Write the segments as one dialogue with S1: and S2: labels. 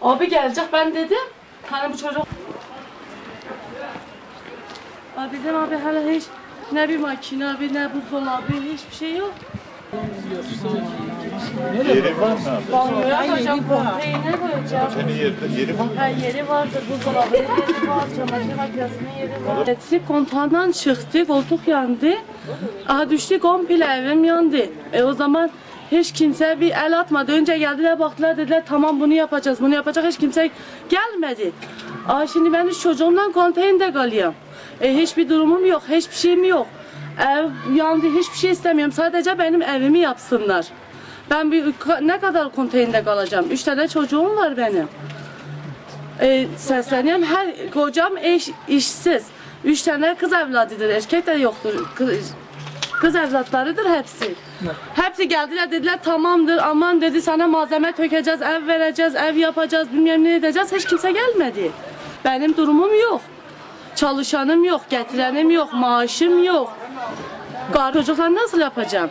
S1: Abi gelecek ben dedim. Hani bu çocuk... Abi dedim abi hala hiç ne bir makine abi ne buzdolabı hiçbir şey yok.
S2: Yeri var mı abi?
S1: Banyoya koyacağım, konteyner koyacağım.
S2: Senin yerde yeri var mı?
S1: Ha yeri vardır, buzdolabı yeri var, çamaşır makinesinin yeri var. Elektrik kontağından çıktı, koltuk yandı. Aha düştü komple evim yandı. E o zaman hiç kimse bir el atmadı. Önce geldiler baktılar dediler tamam bunu yapacağız, bunu yapacak hiç kimse gelmedi. Aa şimdi ben üç çocuğumla konteynerde kalıyorum. E, hiçbir durumum yok, hiçbir şeyim yok. Ev yandı, hiçbir şey istemiyorum. Sadece benim evimi yapsınlar. Ben bir ne kadar konteynerde kalacağım? Üç tane çocuğum var benim. E, sesleniyorum. Her kocam eş, işsiz. Üç tane kız evladıdır. Erkek de yoktur. Kız, kız evlatlarıdır hepsi. Hepsi geldiler dediler tamamdır aman dedi sana malzeme tökeceğiz, ev vereceğiz, ev yapacağız, bilmem ne edeceğiz. Hiç kimse gelmedi. Benim durumum yok. Çalışanım yok, getirenim yok, maaşım yok. Gar çocuklar nasıl yapacağım?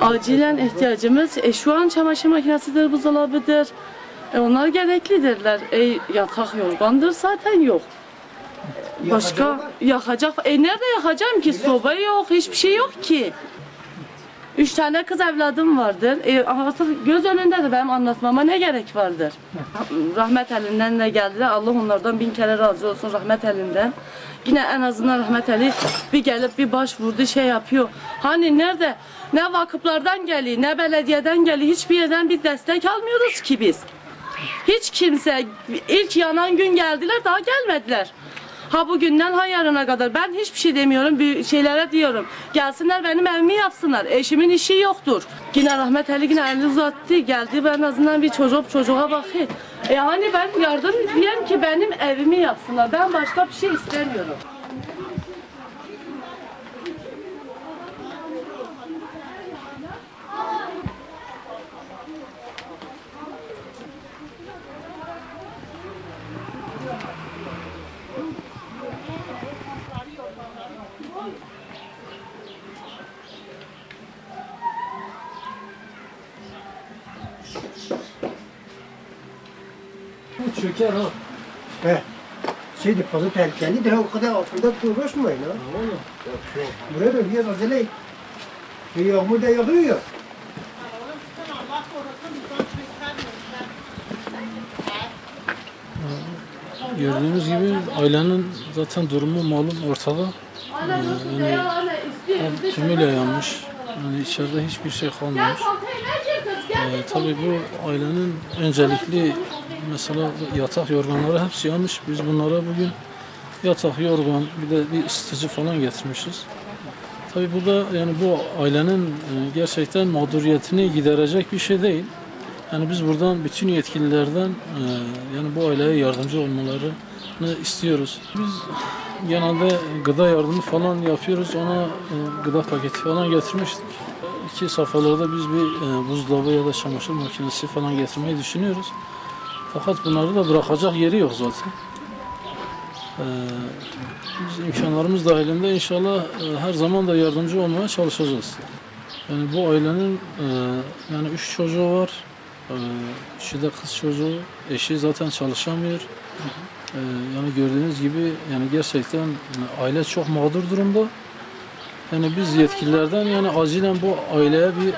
S1: Acilen ihtiyacımız e, şu an çamaşır makinesidir, buzdolabıdır. E, onlar gereklidirler. E, yatak yorgandır zaten yok. Başka yakacak. E nerede yakacağım ki? Soba yok, hiçbir şey yok ki. Üç tane kız evladım vardır. E, artık göz önündedir benim anlatmama ne gerek vardır? Rahmet elinden de geldiler. Allah onlardan bin kere razı olsun rahmet elinden. Yine en azından rahmet eli bir gelip bir başvurdu şey yapıyor. Hani nerede? Ne vakıflardan geliyor, ne belediyeden geliyor. Hiçbir yerden bir destek almıyoruz ki biz. Hiç kimse ilk yanan gün geldiler daha gelmediler. Ha bugünden ha yarına kadar ben hiçbir şey demiyorum bir şeylere diyorum. Gelsinler benim evimi yapsınlar. Eşimin işi yoktur. Yine rahmet Ali yine elini uzattı geldi ben en azından bir çocuk çocuğa bakayım. E hani ben yardım diyeyim ki benim evimi yapsınlar. Ben başka bir şey istemiyorum.
S3: Bu çöker ha.
S4: He. Şey de fazla tehlikelidir ha o kadar altında uğraşmayın ha. Buraya da biraz acele. Şey yağmur da yağıyor ya.
S3: Gördüğünüz gibi ailenin zaten durumu malum ortada. Ev tümüyle yanmış. Yani içeride hiçbir şey kalmamış. Ee, tabii bu ailenin öncelikli mesela yatak yorganları hepsi yanmış. Biz bunlara bugün yatak, yorgan, bir de bir ısıtıcı falan getirmişiz. Tabii bu da yani bu ailenin e, gerçekten mağduriyetini giderecek bir şey değil. Yani biz buradan bütün yetkililerden e, yani bu aileye yardımcı olmalarını istiyoruz. Biz genelde gıda yardımı falan yapıyoruz. Ona e, gıda paketi falan getirmiştik. İki safhalarda biz bir e, buzdolabı ya da çamaşır makinesi falan getirmeyi düşünüyoruz. Fakat bunları da bırakacak yeri yok zaten. E, biz imkanlarımız dahilinde inşallah her zaman da yardımcı olmaya çalışacağız. Yani bu ailenin yani üç çocuğu var. Ee, şu da kız çocuğu, eşi zaten çalışamıyor. Ee, yani gördüğünüz gibi yani gerçekten aile çok mağdur durumda. Yani biz yetkililerden yani acilen bu aileye bir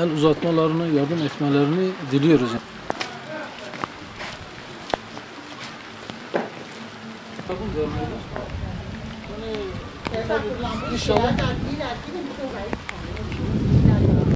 S3: el uzatmalarını, yardım etmelerini diliyoruz. İnşallah.